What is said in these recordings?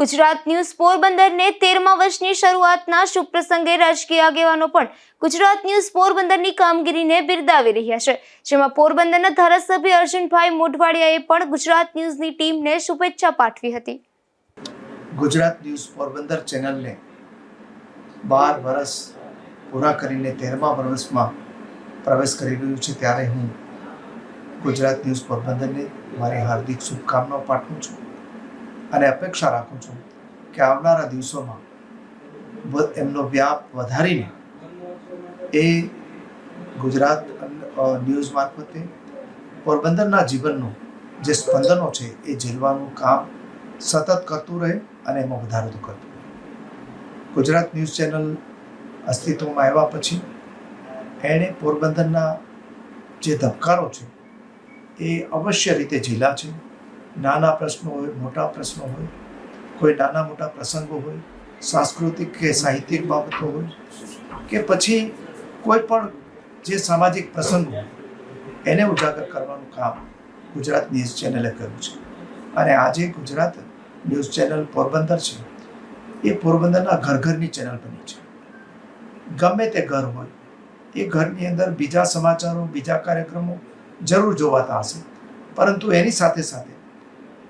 Gujarat news પોરબંદરને તેરમા વર્ષની શરૂઆતના શુભ પ્રસંગે રાજકીય આગેવાનો પણ ગુજરાત ન્યૂઝ પોરબંદરની કામગીરીને બિરદાવી રહ્યા છે. જેમાં પોરબંદરના ધારાસભ્ય અર્જુનભાઈ મોઢવાડિયાએ પણ ગુજરાત ન્યૂઝની ટીમને શુભેચ્છા પાઠવી હતી. ગુજરાત ન્યૂઝ પોરબંદર ચેનલને બાર વર્ષ પૂરા કરીને તેરમા વર્ષમાં પ્રવેશ કરી રહ્યું છે. ત્યારે હું ગુજરાત ન્યૂઝ પોરબંદરને મારી હાર્દિક શુભકામનાઓ પાઠવું છું. અને અપેક્ષા રાખું છું કે આવનારા દિવસોમાં એમનો વ્યાપ વધારીને એ ગુજરાત ન્યૂઝ મારફતે પોરબંદરના જીવનનું જે સ્પંદનો છે એ ઝીલવાનું કામ સતત કરતું રહે અને એમાં વધારો તો કરતું રહે. ગુજરાત ન્યૂઝ ચેનલ અસ્તિત્વમાં આવ્યા પછી એણે પોરબંદરના જે ધબકારો છે એ અવશ્ય રીતે ઝીલા છે. નાના પ્રશ્નો હોય મોટા પ્રશ્નો હોય કોઈ નાના મોટા પ્રસંગો હોય સાંસ્કૃતિક કે સાહિત્યિક બાબતો હોય કે પછી કોઈ પણ જે સામાજિક પ્રસંગો હોય, એને ઉજાગર કરવાનું કામ ગુજરાત ન્યૂઝ ચેનલે કર્યું છે. અને આજે ગુજરાત ન્યૂઝ ચેનલ પોરબંદર છે એ પોરબંદરના ઘર ઘરની ચેનલ બની છે. ગમે તે ઘર હોય એ ઘરની અંદર બીજા સમાચારો બીજા કાર્યક્રમો જરૂર જોવાતા હશે. પરંતુ એની સાથે સાથે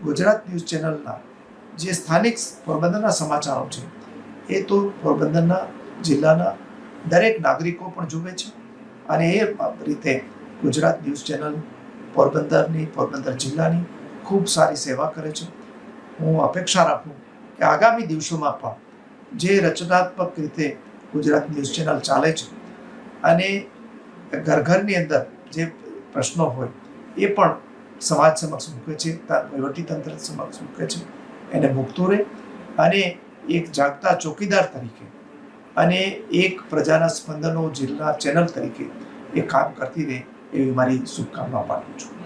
ગુજરાત ન્યૂઝ ચેનલના જે સ્થાનિક પોરબંદરના સમાચારો છે, એ તો પોરબંદરના જિલ્લાના દરેક નાગરિકો પણ જુએ છે અને એ રીતે ગુજરાત ન્યૂઝ ચેનલ પોરબંદરની, પોરબંદર જિલ્લાની ખૂબ સારી સેવા કરે છે. હું અપેક્ષા રાખું કે આગામી દિવસોમાં પણ જે રચનાત્મક રીતે ગુજરાત ન્યૂઝ ચેનલ ચાલે છે અને ઘર ઘરની અંદર જે પ્રશ્નો હોય, એ પણ સમાજ સમક્ષ મૂકે છે વહીવટીતંત્ર સમક્ષ મૂકે છે. એને મૂકતું રહે અને એક જાગતા ચોકીદાર તરીકે અને એક પ્રજાના સ્પંદનો જિલ્લા ચેનલ તરીકે એ કામ કરતી રહે એવી મારી શુભકામના પાઠવું છું.